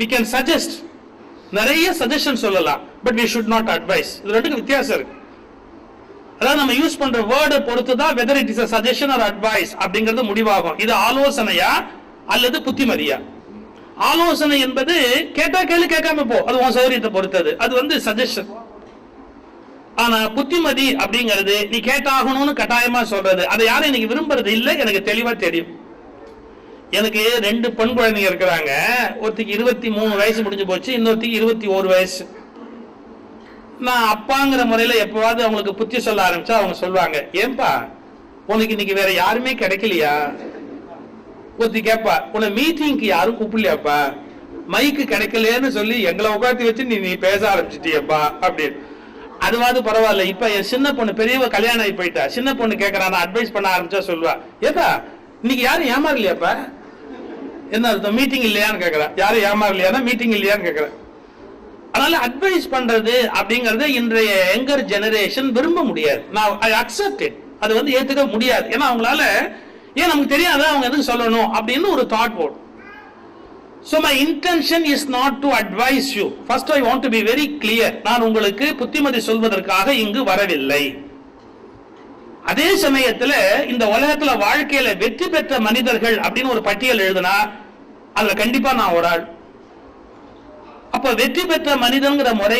We can suggest நிறைய suggestion சொல்லலாம் but we should not advise இது ரெண்டுக்கும் வித்தியாசம் இருக்கு. அதாவது நம்ம யூஸ் பண்ற வேர்டை பொறுத்து தான் whether it is a suggestion or advise அப்படிங்கிறது முடிவாகும். இது ஆலோசனையா அல்லது புத்திமதியா? ஆலோசனை என்பது கேட்டா கேளு கேட்காம போ. அது உன் சௌகரியத்தை பொறுத்தது. அது வந்து சஜஷன் ஆனா புத்திமதி அப்படிங்கிறது நீ கேட்டாகணும்னு கட்டாயமா சொல்றது. அதை யாரும் எனக்கு விரும்புறது இல்லை எனக்கு தெளிவா தெரியும். எனக்கு ரெண்டு பெண் குழந்தைங்க இருக்கிறாங்க. ஒருத்திக்கு இருபத்தி மூணு வயசு முடிஞ்சு போச்சு இன்னொருத்திக்கு இருபத்தி ஒரு வயசு. நான் அப்பாங்கிற முறையில் எப்போவாவது அவங்களுக்கு புத்தி சொல்ல ஆரம்பிச்சா அவங்க சொல்லுவாங்க ஏன்பா உனக்கு இன்னைக்கு வேற யாருமே கிடைக்கலையா? ஒருத்தி கேட்பா உன்னை மீட்டிங்க்கு யாரும் கூப்பிடலையாப்பா? மைக்கு கிடைக்கலன்னு சொல்லி எங்களை உட்காந்து வச்சு நீ நீ பேச ஆரம்பிச்சிட்டியப்பா? அப்படின்னு. அதுவாது பரவாயில்ல இப்ப என் சின்ன பொண்ணு பெரியவ கல்யாணம் ஆகி போயிட்டா சின்ன பொண்ணு கேட்கறான் அட்வைஸ் பண்ண ஆரம்பிச்சா சொல்லுவா ஏப்பா இன்னைக்கு யாரும் ஏமாறலையாப்பா? என்ன அர்த்தம்? மீட்டிங் இல்லையான்னு கேட்குறேன் யாரும் ஏமாறலையானா மீட்டிங் இல்லையான்னு கேட்கறேன் அதனால அட்வைஸ் பண்றது அப்படிங்கறது இன்றைய யங்கர் ஜெனரேஷன் விரும்ப முடியாது. நான் ஐ அக்செப்ட் இட் அது வந்து ஏத்துக்க முடியாது. ஏன்னா அவங்களால ஏன் நமக்கு தெரியாத? அவங்க எதுக்கு சொல்லணும்? அப்படின்னு ஒரு தாட் போடும். So my intention is not to advise you first I want to be very clear நான் உங்களுக்கு புத்திமதி சொல்வதற்காக இங்கு வரவில்லை. அதே சமயத்துல இந்த உலகத்துல வாழ்க்கையில வெற்றி பெற்ற மனிதர்கள் அப்படின்னு ஒரு பட்டியல் எழுதுனா அதுல கண்டிப்பா நான் ஒரு ஆள். அப்ப வெற்றி பெற்ற மனிதன்கிற முறையில்